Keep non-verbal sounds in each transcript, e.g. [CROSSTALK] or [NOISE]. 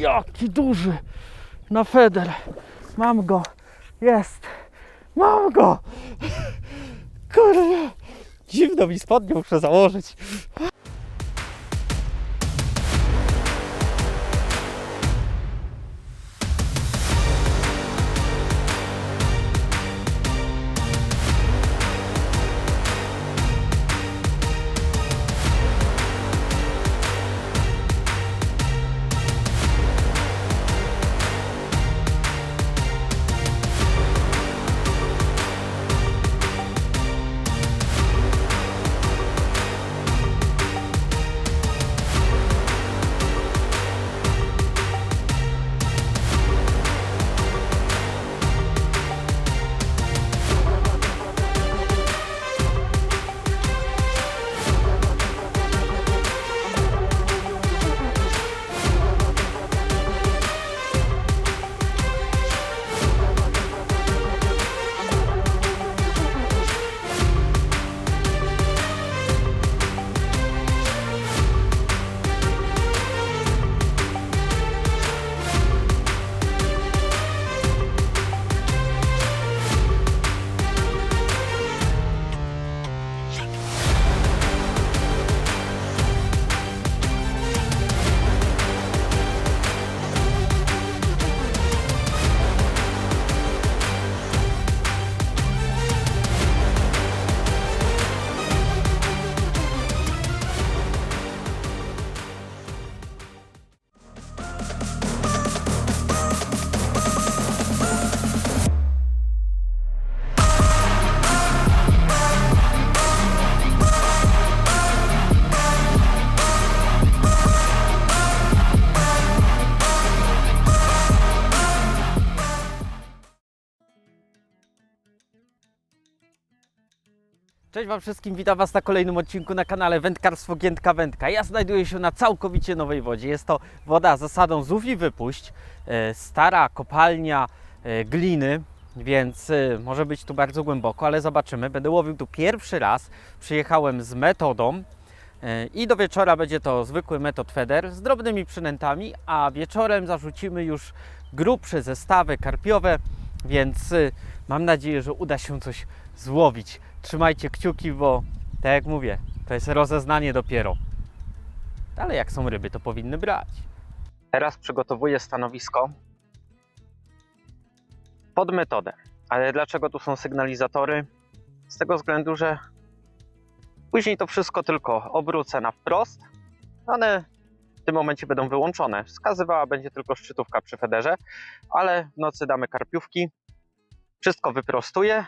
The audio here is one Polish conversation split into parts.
Jaki duży na feder. Mam go. Jest. Mam go. Kurde. Dziwno mi spodnie muszę założyć. Cześć Wam wszystkim, witam Was na kolejnym odcinku na kanale Wędkarstwo Giętka Wędka. Ja znajduję się na całkowicie nowej wodzie. Jest to woda zasadą złów i wypuść. E, Stara kopalnia e, gliny, więc e, może być tu bardzo głęboko, ale zobaczymy. Będę łowił tu pierwszy raz. Przyjechałem z metodą i do wieczora będzie to zwykły metod feder z drobnymi przynętami, a wieczorem zarzucimy już grubsze zestawy karpiowe, więc mam nadzieję, że uda się coś złowić. Trzymajcie kciuki, bo tak jak mówię, to jest rozeznanie dopiero. Ale jak są ryby, to powinny brać. Teraz przygotowuję stanowisko pod metodę. Ale dlaczego tu są sygnalizatory? Z tego względu, że później to wszystko tylko obrócę na wprost. One w tym momencie będą wyłączone. Wskazywała będzie tylko szczytówka przy federze, ale w nocy damy karpiówki. Wszystko wyprostuję,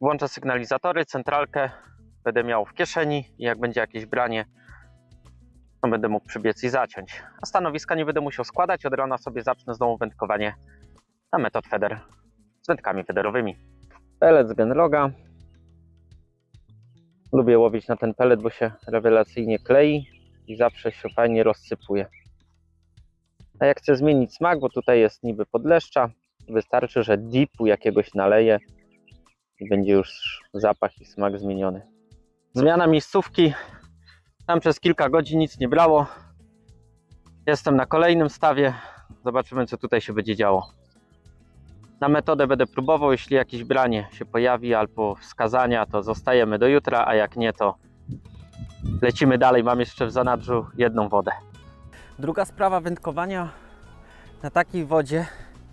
włączę sygnalizatory, centralkę będę miał w kieszeni i jak będzie jakieś branie, to będę mógł przybiec i zaciąć. A stanowiska nie będę musiał składać, od rana sobie zacznę znowu wędkowanie na metod feder z wędkami federowymi. Pelet z Genloga. Lubię łowić na ten pelet, bo się rewelacyjnie klei i zawsze się fajnie rozsypuje. A jak chcę zmienić smak, bo tutaj jest niby podleszcza, wystarczy, że dipu jakiegoś naleję i będzie już zapach i smak zmieniony. Zmiana miejscówki. Tam przez kilka godzin nic nie brało. Jestem na kolejnym stawie. Zobaczymy, co tutaj się będzie działo. Na metodę będę próbował. Jeśli jakieś branie się pojawi albo wskazania, to zostajemy do jutra, a jak nie, to lecimy dalej. Mam jeszcze w zanadrzu jedną wodę. Druga sprawa wędkowania na takiej wodzie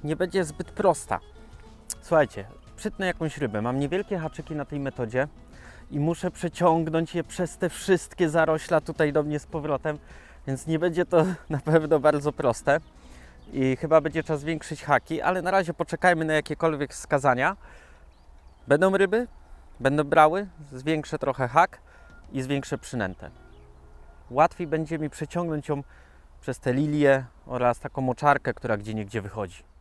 nie będzie zbyt prosta. Słuchajcie, przytnę jakąś rybę. Mam niewielkie haczyki na tej metodzie i muszę przeciągnąć je przez te wszystkie zarośla tutaj do mnie z powrotem, więc nie będzie to [LAUGHS] na pewno bardzo proste i chyba będzie czas zwiększyć haki, ale na razie poczekajmy na jakiekolwiek wskazania. Będą ryby, będą brały, zwiększę trochę hak i zwiększę przynętę. Łatwiej będzie mi przeciągnąć ją przez te lilie oraz taką moczarkę, która gdzie niegdzie wychodzi.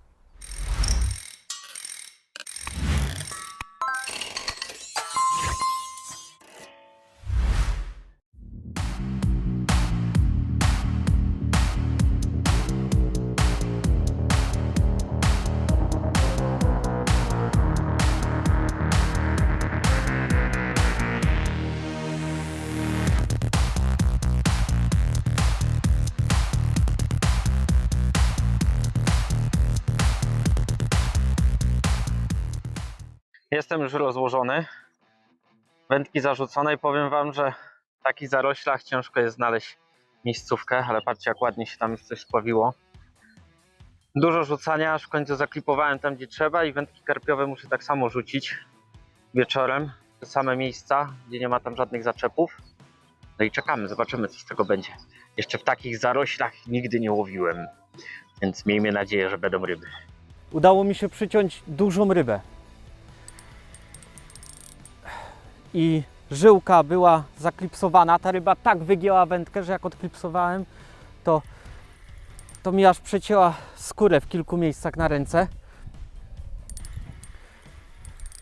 Jestem już rozłożony. Wędki zarzucone i powiem wam, że w takich zaroślach ciężko jest znaleźć miejscówkę, ale patrzcie jak ładnie się tam coś spławiło. Dużo rzucania, aż w końcu zaklipowałem tam gdzie trzeba i wędki karpiowe muszę tak samo rzucić wieczorem. Te same miejsca, gdzie nie ma tam żadnych zaczepów. No i czekamy, zobaczymy co z tego będzie. Jeszcze w takich zaroślach nigdy nie łowiłem, więc miejmy nadzieję, że będą ryby. udało mi się przyciąć dużą rybę. I żyłka była zaklipsowana. Ta ryba tak wygięła wędkę, że jak odklipsowałem, to, to mi aż przecięła skórę w kilku miejscach na ręce.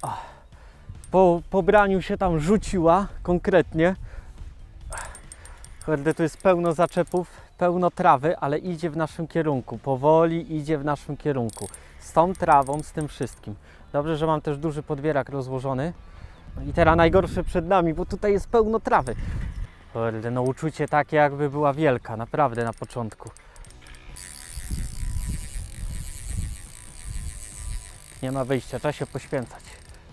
Ach. Po pobraniu się tam rzuciła konkretnie. Kurde, tu jest pełno zaczepów, pełno trawy, ale idzie w naszym kierunku. Powoli idzie w naszym kierunku. Z tą trawą, z tym wszystkim. Dobrze, że mam też duży podbierak rozłożony. No I teraz najgorsze przed nami, bo tutaj jest pełno trawy. Kurde, no uczucie takie jakby była wielka, naprawdę na początku. Nie ma wyjścia, trzeba się poświęcać.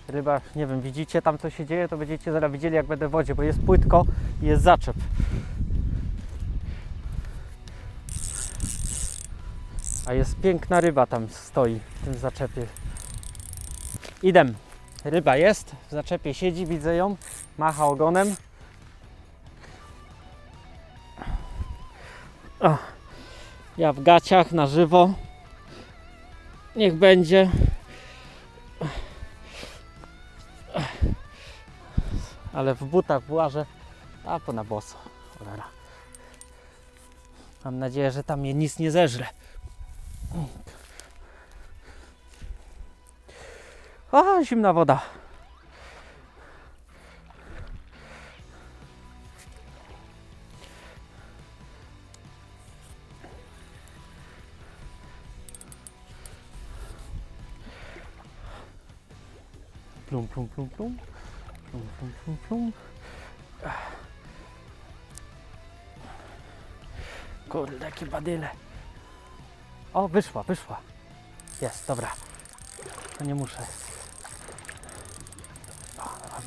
Ryba, nie wiem, widzicie tam co się dzieje, to będziecie zaraz widzieli jak będę w wodzie, bo jest płytko i jest zaczep. A jest piękna ryba tam stoi w tym zaczepie. Idę. Ryba jest, w zaczepie siedzi, widzę ją, macha ogonem. O, ja w gaciach na żywo. Niech będzie. Ale w butach włażę, a po na boso. Cholera. Mam nadzieję, że tam mnie nic nie zeżre. A, zimna woda. Plum, plum, plum, plum. Plum, plum, plum, plum. Kurde, jakie badyle. O, wyszła, wyszła. Jest, dobra. To nie muszę.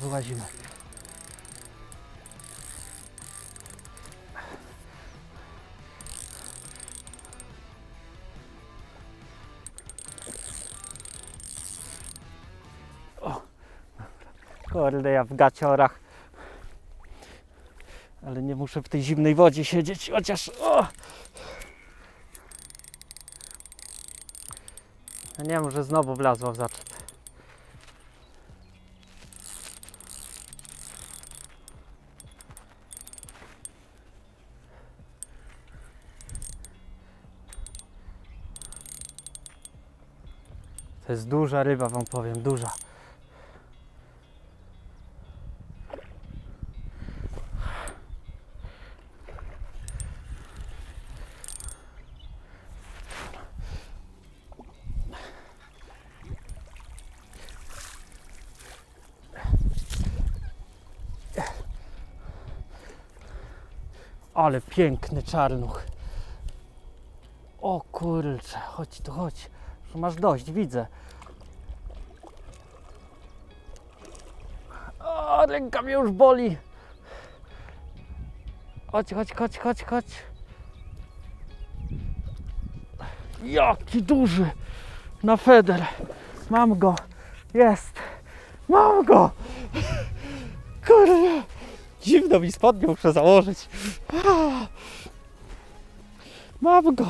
Wyłazimy. O, kurde, ja w gaciorach. Ale nie muszę w tej zimnej wodzie siedzieć, chociaż... O! Nie wiem, że znowu wlazła w. To jest duża ryba, wam powiem, duża. Ale piękny czarnuch. O kurczę, chodź tu, chodź. Masz dość, widzę. O, ręka mnie już boli. Chodź, chodź, chodź, chodź, chodź. Jaki duży. Na feder. Mam go. Jest. Mam go. Kurde. Dziwno mi spodnie muszę założyć. Mam go.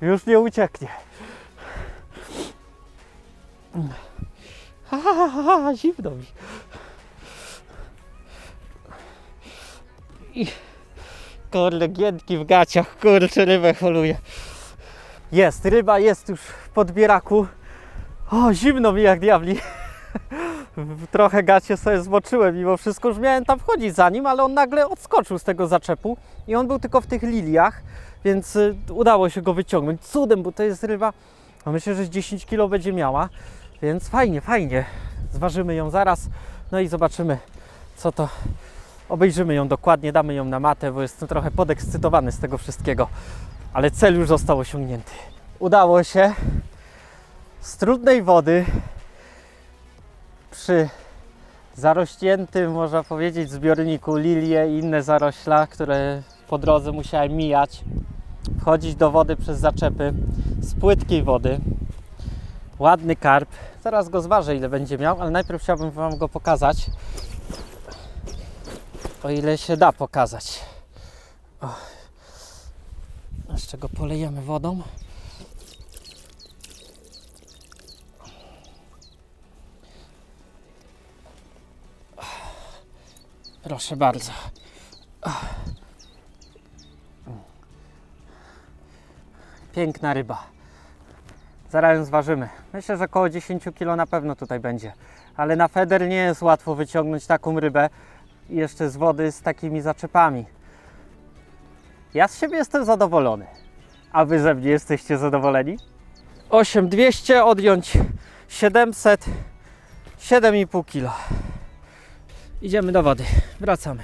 Już nie ucieknie. Ha, ha, ha, ha, zimno mi. I kurde, giętki w gaciach, kurczę, rybę holuje. Jest, ryba jest już w podbieraku. O, zimno mi jak diabli. Trochę gacie sobie zmoczyłem mimo wszystko, już miałem tam wchodzić za nim, ale on nagle odskoczył z tego zaczepu i on był tylko w tych liliach, więc y, udało się go wyciągnąć. Cudem, bo to jest ryba, myślę, że z 10 kg będzie miała, więc fajnie, fajnie. Zważymy ją zaraz, no i zobaczymy, co to. Obejrzymy ją dokładnie, damy ją na matę, bo jestem trochę podekscytowany z tego wszystkiego, ale cel już został osiągnięty. Udało się z trudnej wody przy zarośniętym, można powiedzieć, zbiorniku lilie i inne zarośla, które po drodze musiałem mijać. Wchodzić do wody przez zaczepy z płytkiej wody. Ładny karp. Zaraz go zważę, ile będzie miał, ale najpierw chciałbym Wam go pokazać. O ile się da pokazać. O. Jeszcze go polejemy wodą. Proszę bardzo. Piękna ryba. Zaraz zważymy. Myślę, że około 10 kg na pewno tutaj będzie. Ale na feder nie jest łatwo wyciągnąć taką rybę jeszcze z wody z takimi zaczepami. Ja z siebie jestem zadowolony. A wy ze mnie jesteście zadowoleni? 8200 odjąć 700 7,5 kg. Idziemy do wody. Wracamy.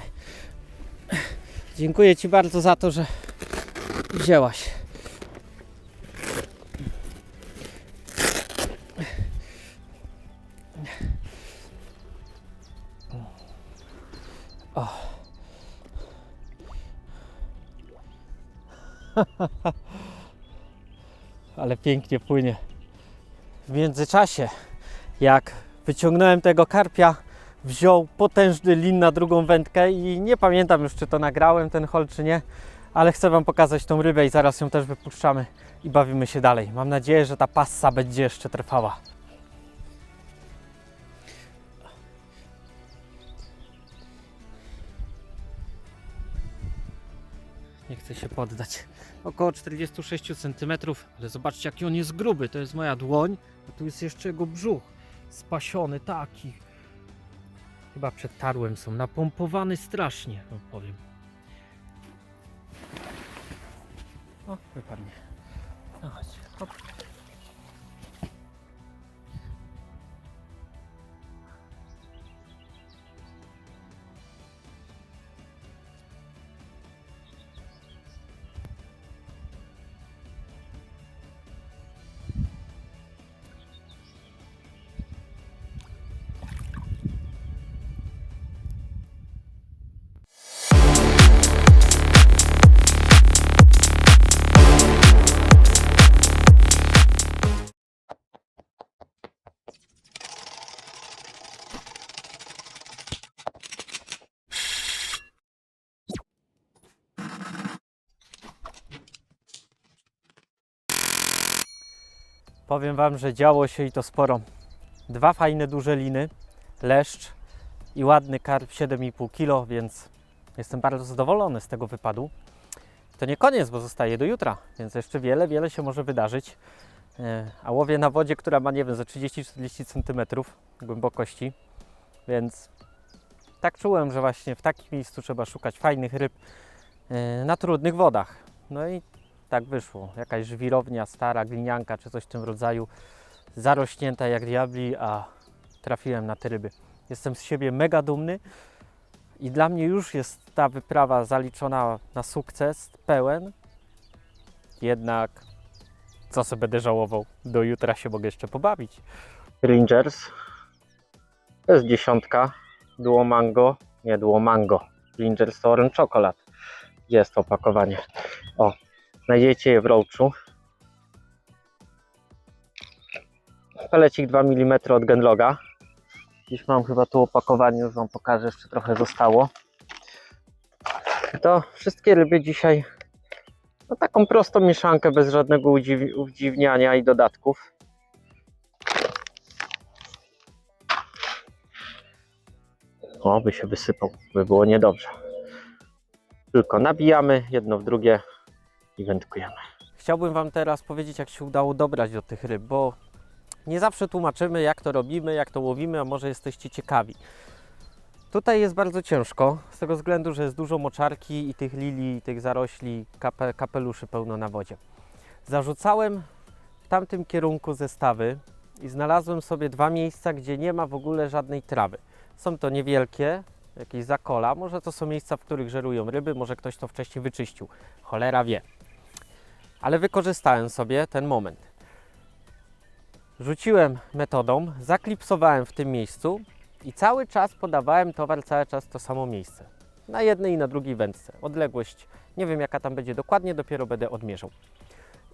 Dziękuję Ci bardzo za to, że wzięłaś. [LAUGHS] Ale pięknie płynie. W międzyczasie, jak wyciągnąłem tego karpia, wziął potężny lin na drugą wędkę i nie pamiętam już, czy to nagrałem ten hol, czy nie, ale chcę Wam pokazać tą rybę i zaraz ją też wypuszczamy i bawimy się dalej. Mam nadzieję, że ta passa będzie jeszcze trwała. Nie chcę się poddać. Około 46 cm, ale zobaczcie jaki on jest gruby. To jest moja dłoń, a tu jest jeszcze jego brzuch. Spasiony taki. Chyba przed tarłem są. Napompowany strasznie, no powiem. O, wypadnie. No chodź, hop. Powiem Wam, że działo się i to sporo. Dwa fajne duże liny, leszcz i ładny karp 7,5 kg, więc jestem bardzo zadowolony z tego wypadu. To nie koniec, bo zostaje do jutra, więc jeszcze wiele, wiele się może wydarzyć. E, A łowię na wodzie, która ma, nie wiem, ze 30-40 cm głębokości, więc tak czułem, że właśnie w takim miejscu trzeba szukać fajnych ryb e, na trudnych wodach. No i tak wyszło. Jakaś żwirownia stara, glinianka czy coś w tym rodzaju, zarośnięta jak diabli, a trafiłem na te ryby. Jestem z siebie mega dumny i dla mnie już jest ta wyprawa zaliczona na sukces pełen. Jednak co sobie będę żałował? Do jutra się mogę jeszcze pobawić. Rangers. To jest dziesiątka. Duo mango. Nie, duo mango. Rangers to orange. Gdzie jest opakowanie? O, znajdziecie je w roaczu. Pelecik 2 mm od Genloga. Dziś mam chyba tu opakowanie, już Wam pokażę, jeszcze trochę zostało. To wszystkie ryby dzisiaj no taką prostą mieszankę bez żadnego udziw- udziwniania i dodatków. O, by się wysypał, by było niedobrze. Tylko nabijamy jedno w drugie i wędkujemy. Chciałbym Wam teraz powiedzieć, jak się udało dobrać do tych ryb, bo nie zawsze tłumaczymy, jak to robimy, jak to łowimy, a może jesteście ciekawi. Tutaj jest bardzo ciężko, z tego względu, że jest dużo moczarki i tych lilii, i tych zarośli, kape, kapeluszy pełno na wodzie. Zarzucałem w tamtym kierunku zestawy i znalazłem sobie dwa miejsca, gdzie nie ma w ogóle żadnej trawy. Są to niewielkie, jakieś zakola, może to są miejsca, w których żerują ryby, może ktoś to wcześniej wyczyścił. Cholera wie ale wykorzystałem sobie ten moment. Rzuciłem metodą, zaklipsowałem w tym miejscu i cały czas podawałem towar, cały czas to samo miejsce. Na jednej i na drugiej wędce. Odległość, nie wiem jaka tam będzie dokładnie, dopiero będę odmierzał.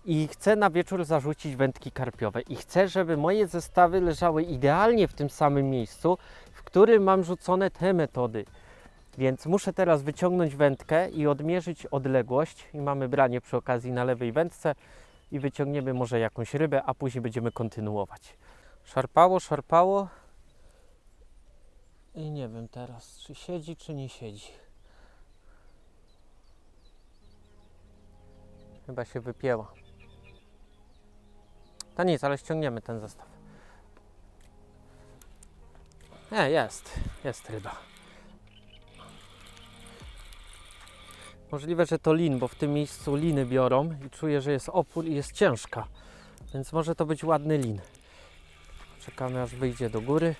I chcę na wieczór zarzucić wędki karpiowe i chcę, żeby moje zestawy leżały idealnie w tym samym miejscu, w którym mam rzucone te metody. Więc muszę teraz wyciągnąć wędkę i odmierzyć odległość i mamy branie przy okazji na lewej wędce i wyciągniemy może jakąś rybę, a później będziemy kontynuować. Szarpało, szarpało i nie wiem teraz, czy siedzi, czy nie siedzi. Chyba się wypięła. To nic, ale ściągniemy ten zestaw. Nie, jest. Jest ryba. Możliwe, że to lin, bo w tym miejscu liny biorą i czuję, że jest opór i jest ciężka. Więc może to być ładny lin. Czekamy aż wyjdzie do góry,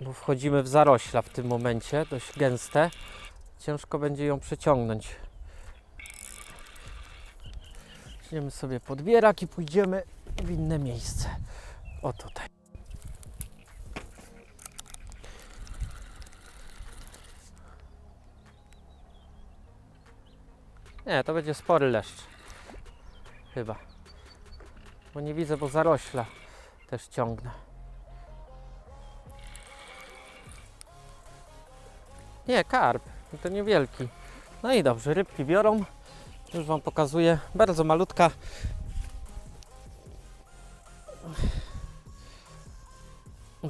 bo wchodzimy w zarośla w tym momencie, dość gęste. Ciężko będzie ją przeciągnąć. Weźmiemy sobie podbierak i pójdziemy w inne miejsce. O tutaj. Nie, to będzie spory leszcz. Chyba. Bo nie widzę, bo zarośla też ciągnę. Nie, karp. To niewielki. No i dobrze, rybki biorą. Już Wam pokazuję. Bardzo malutka.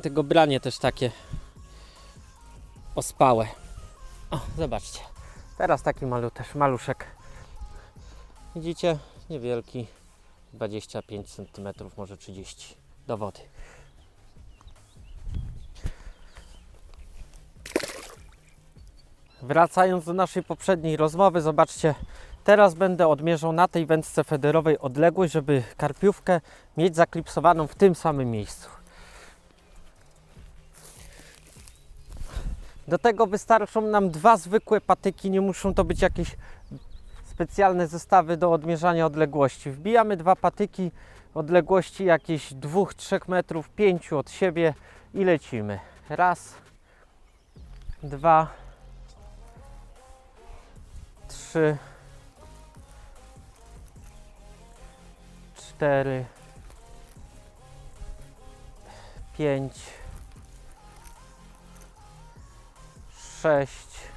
Tego branie też takie ospałe. O, zobaczcie. Teraz taki malu, też maluszek. Widzicie? Niewielki. 25 cm, może 30 do wody. Wracając do naszej poprzedniej rozmowy, zobaczcie, teraz będę odmierzał na tej wędce federowej odległość, żeby karpiówkę mieć zaklipsowaną w tym samym miejscu. Do tego wystarczą nam dwa zwykłe patyki, nie muszą to być jakieś specjalne zestawy do odmierzania odległości. Wbijamy dwa patyki odległości jakieś 2-3 metrów, 5 od siebie i lecimy. Raz, dwa, trzy, cztery, pięć, sześć,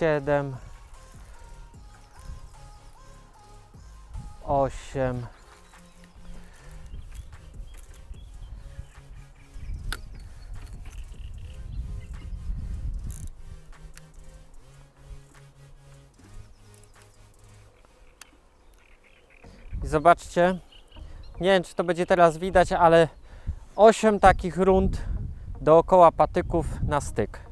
siedem, osiem, zobaczcie, nie wiem czy to będzie teraz widać, ale 8 takich rund dookoła patyków na styk.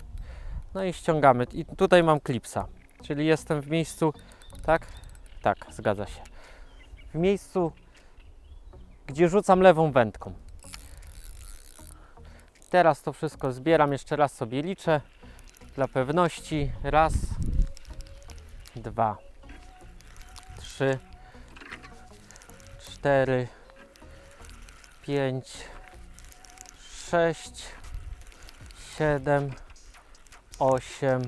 No i ściągamy. I tutaj mam klipsa, czyli jestem w miejscu, tak? Tak, zgadza się. W miejscu, gdzie rzucam lewą wędką. Teraz to wszystko zbieram, jeszcze raz sobie liczę dla pewności. Raz, dwa, trzy, cztery, pięć, sześć, siedem, osiem,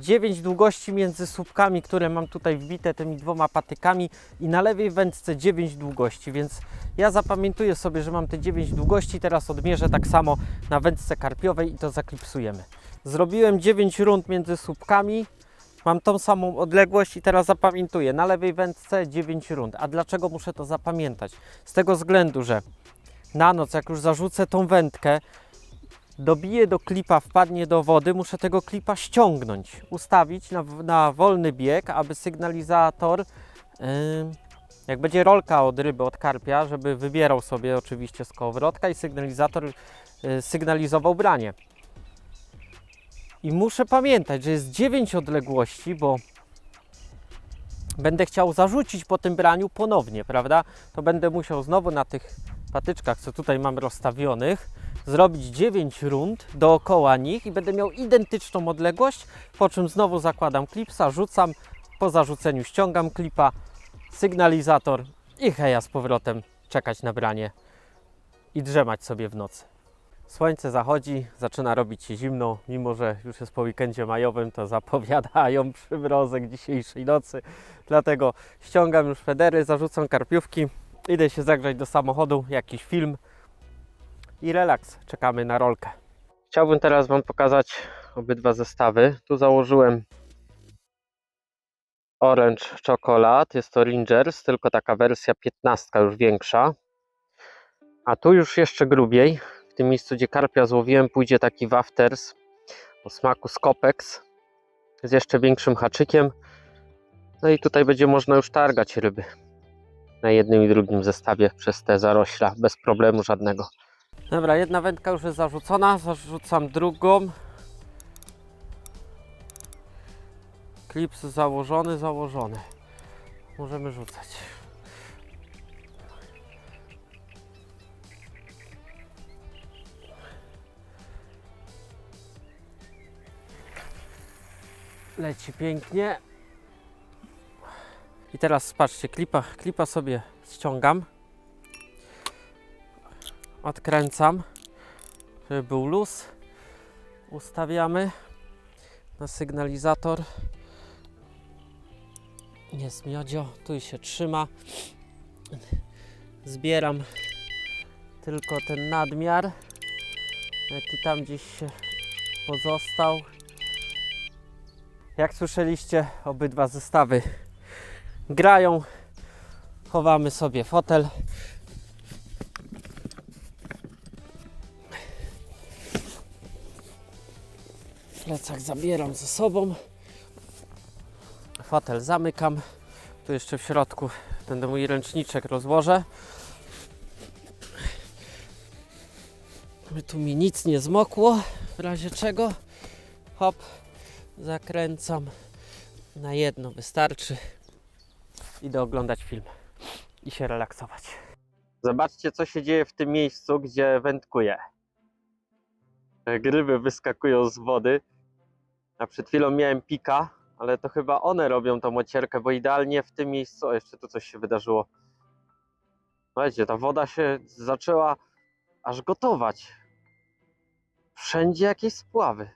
dziewięć długości między słupkami, które mam tutaj wbite tymi dwoma patykami i na lewej wędce 9 długości, więc ja zapamiętuję sobie, że mam te 9 długości, teraz odmierzę tak samo na wędce karpiowej i to zaklipsujemy. Zrobiłem 9 rund między słupkami, Mam tą samą odległość i teraz zapamiętuję. Na lewej wędce 9 rund. A dlaczego muszę to zapamiętać? Z tego względu, że na noc, jak już zarzucę tą wędkę, dobiję do klipa, wpadnie do wody, muszę tego klipa ściągnąć, ustawić na, na wolny bieg, aby sygnalizator, yy, jak będzie rolka od ryby, od karpia, żeby wybierał sobie oczywiście z kołowrotka i sygnalizator yy, sygnalizował branie. I muszę pamiętać, że jest 9 odległości, bo będę chciał zarzucić po tym braniu ponownie, prawda? To będę musiał znowu na tych patyczkach, co tutaj mam rozstawionych, zrobić 9 rund dookoła nich i będę miał identyczną odległość, po czym znowu zakładam klipsa, rzucam Po zarzuceniu ściągam klipa, sygnalizator i heja z powrotem czekać na branie i drzemać sobie w nocy. Słońce zachodzi, zaczyna robić się zimno, mimo że już jest po weekendzie majowym, to zapowiadają przymrozek dzisiejszej nocy. Dlatego ściągam już federy, zarzucam karpiówki, idę się zagrzać do samochodu, jakiś film i relaks. Czekamy na rolkę. Chciałbym teraz Wam pokazać obydwa zestawy. Tu założyłem Orange Chocolate, jest to Rangers, tylko taka wersja 15, już większa. A tu już jeszcze grubiej, w tym miejscu gdzie karpia złowiłem, pójdzie taki wafters o smaku Scopex z jeszcze większym haczykiem. No i tutaj będzie można już targać ryby na jednym i drugim zestawie przez te zarośla, bez problemu żadnego. Dobra, jedna wędka już jest zarzucona, zarzucam drugą. Klips założony, założony. Możemy rzucać. Leci pięknie. I teraz patrzcie, klipa, klipa sobie ściągam odkręcam, żeby był luz. Ustawiamy na sygnalizator. Jest miodzio, tu się trzyma. Zbieram tylko ten nadmiar, jaki tam gdzieś pozostał. Jak słyszeliście, obydwa zestawy grają. Chowamy sobie fotel. Plecak zabieram ze sobą. Fotel zamykam. Tu jeszcze w środku ten mój ręczniczek rozłożę. Tu mi nic nie zmokło. W razie czego hop, zakręcam. Na jedno wystarczy. Idę oglądać film i się relaksować. Zobaczcie, co się dzieje w tym miejscu, gdzie wędkuję. Gryby wyskakują z wody. A przed chwilą miałem pika, ale to chyba one robią tą ocierkę, bo idealnie w tym miejscu. O, jeszcze tu coś się wydarzyło. Słuchajcie, ta woda się zaczęła aż gotować. Wszędzie jakieś spławy.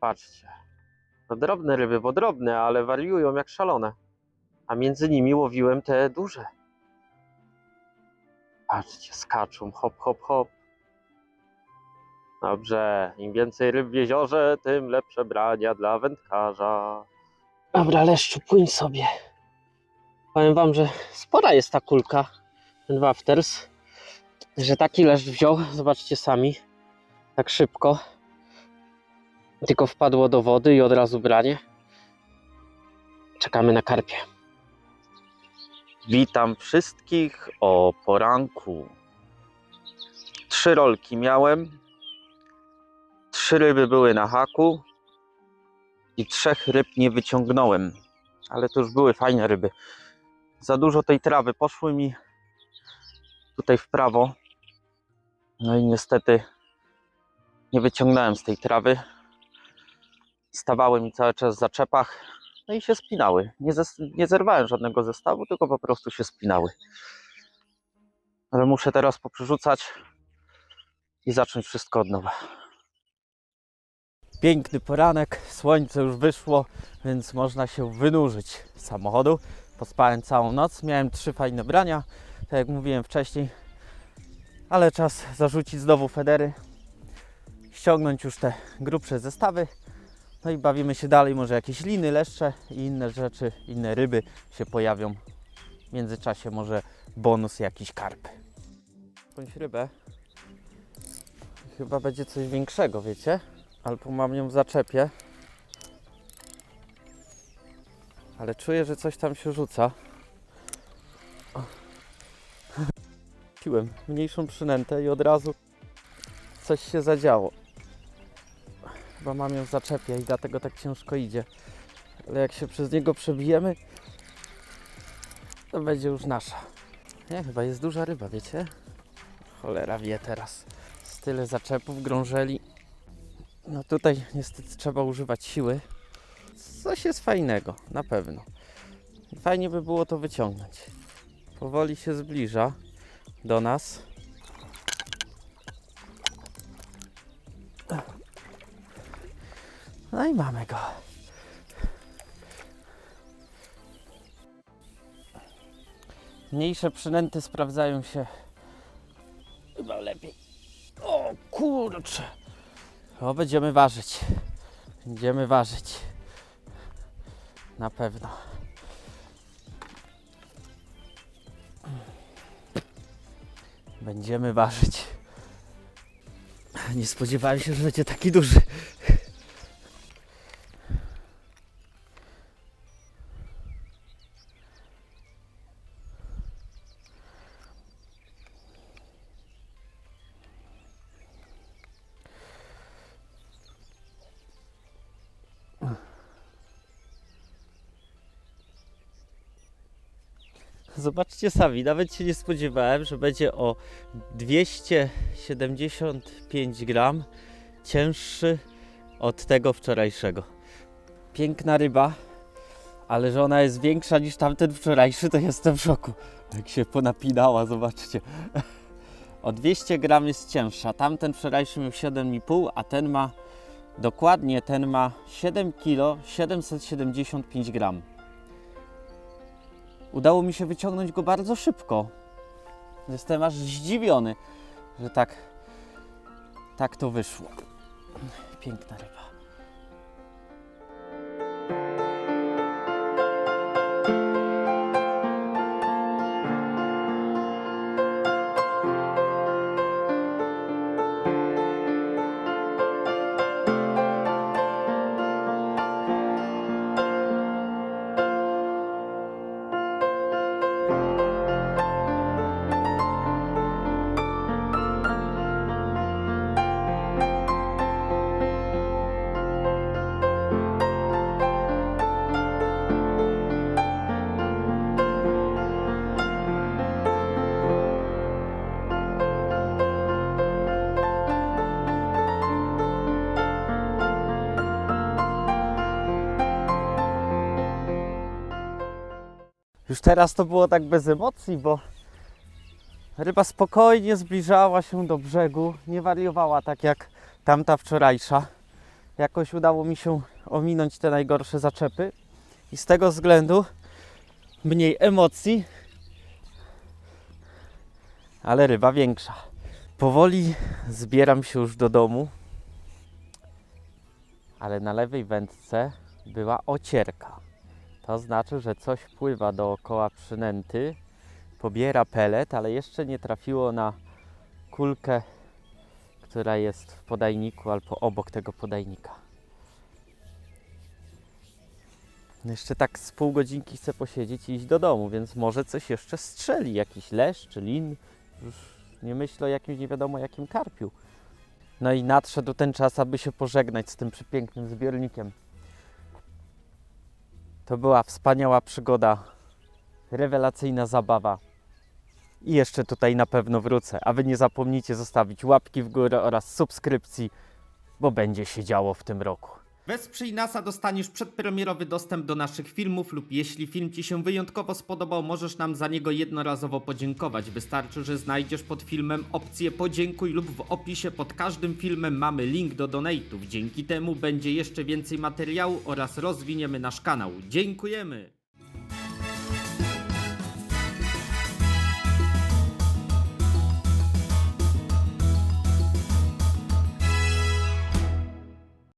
Patrzcie. No drobne ryby, bo drobne, ale wariują jak szalone. A między nimi łowiłem te duże. Patrzcie, skaczą, hop, hop, hop. Dobrze, im więcej ryb w jeziorze, tym lepsze brania dla wędkarza. Dobra, leszczu, płyń sobie. Powiem wam, że spora jest ta kulka, ten wafters, że taki leszcz wziął, zobaczcie sami, tak szybko. Tylko wpadło do wody i od razu branie. Czekamy na karpie. Witam wszystkich o poranku. Trzy rolki miałem. Trzy ryby były na haku. I trzech ryb nie wyciągnąłem. Ale to już były fajne ryby. Za dużo tej trawy poszły mi tutaj w prawo. No i niestety nie wyciągnąłem z tej trawy. Stawały mi cały czas w zaczepach. No i się spinały. Nie, nie zerwałem żadnego zestawu, tylko po prostu się spinały. Ale muszę teraz poprzerzucać i zacząć wszystko od nowa. Piękny poranek, słońce już wyszło, więc można się wynurzyć z samochodu. Pospałem całą noc, miałem trzy fajne brania, tak jak mówiłem wcześniej, ale czas zarzucić znowu federy, ściągnąć już te grubsze zestawy, no i bawimy się dalej, może jakieś liny, leszcze i inne rzeczy, inne ryby się pojawią. W międzyczasie może bonus jakiś karp. Jakąś rybę. Chyba będzie coś większego, wiecie? Albo mam ją w zaczepie. Ale czuję, że coś tam się rzuca. Piłem mniejszą przynętę i od razu coś się zadziało. Chyba mam ją w zaczepie i dlatego tak ciężko idzie. Ale jak się przez niego przebijemy, to będzie już nasza. Nie, chyba jest duża ryba, wiecie? Cholera wie teraz. Z tyle zaczepów, grążeli. No tutaj niestety trzeba używać siły. coś jest fajnego, na pewno. Fajnie by było to wyciągnąć. Powoli się zbliża do nas. No i mamy go. Mniejsze przynęty sprawdzają się chyba lepiej. O kurcze. O, będziemy ważyć. Będziemy ważyć. Na pewno. Będziemy ważyć. Nie spodziewałem się, że będzie taki duży. Zobaczcie nawet się nie spodziewałem, że będzie o 275 gram cięższy od tego wczorajszego. Piękna ryba, ale że ona jest większa niż tamten wczorajszy, to jestem w szoku. Jak się ponapinała, zobaczcie. O 200 gram jest cięższa. Tamten wczorajszy miał 7,5, a ten ma dokładnie ten ma 7 kg 775 gram. Udało mi się wyciągnąć go bardzo szybko. Jestem aż zdziwiony, że tak, tak to wyszło. Piękna ryba. Już teraz to było tak bez emocji, bo ryba spokojnie zbliżała się do brzegu, nie wariowała tak jak tamta wczorajsza. Jakoś udało mi się ominąć te najgorsze zaczepy i z tego względu mniej emocji, ale ryba większa. Powoli zbieram się już do domu, ale na lewej wędce była ocierka. To znaczy, że coś pływa dookoła przynęty, pobiera pelet, ale jeszcze nie trafiło na kulkę, która jest w podajniku albo obok tego podajnika. Jeszcze tak z pół godzinki chcę posiedzieć i iść do domu, więc może coś jeszcze strzeli, jakiś leszcz czy lin. Już nie myślę o jakimś nie wiadomo jakim karpiu. No i nadszedł ten czas, aby się pożegnać z tym przepięknym zbiornikiem. To była wspaniała przygoda, rewelacyjna zabawa. I jeszcze tutaj na pewno wrócę. A Wy nie zapomnijcie zostawić łapki w górę oraz subskrypcji, bo będzie się działo w tym roku. Wesprzyj nas, a dostaniesz przedpremierowy dostęp do naszych filmów lub jeśli film Ci się wyjątkowo spodobał, możesz nam za niego jednorazowo podziękować. Wystarczy, że znajdziesz pod filmem opcję podziękuj lub w opisie pod każdym filmem mamy link do donate'ów. Dzięki temu będzie jeszcze więcej materiału oraz rozwiniemy nasz kanał. Dziękujemy!